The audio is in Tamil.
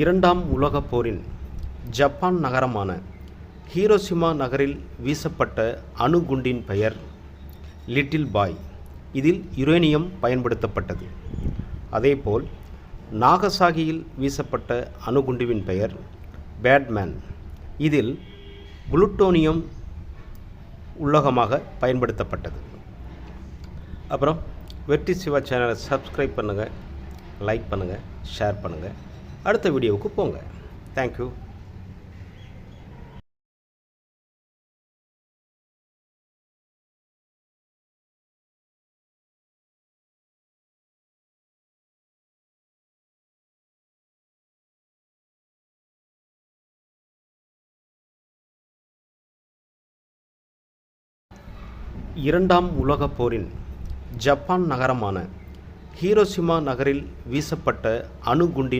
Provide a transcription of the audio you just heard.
இரண்டாம் உலகப் போரின் ஜப்பான் நகரமான ஹீரோசிமா நகரில் வீசப்பட்ட அணுகுண்டின் பெயர் லிட்டில் பாய். இதில் யுரேனியம் பயன்படுத்தப்பட்டது. அதேபோல் நாகசாகியில் வீசப்பட்ட அணுகுண்டுவின் பெயர் பேட்மேன். இதில் புளுட்டோனியம் உள்ளகமாக பயன்படுத்தப்பட்டது. அப்புறம் வெற்றி சிவா சேனலை சப்ஸ்கிரைப் பண்ணுங்கள் லைக் பண்ணுங்கள் ஷேர் பண்ணுங்கள் அடுத்த வீடியோவுக்கு போங்க. தேங்க்யூ இரண்டாம் உலகப் போரின் ஜப்பான் நகரமான ஹீரோசிமா நகரில் வீசப்பட்ட அணுகுண்டின்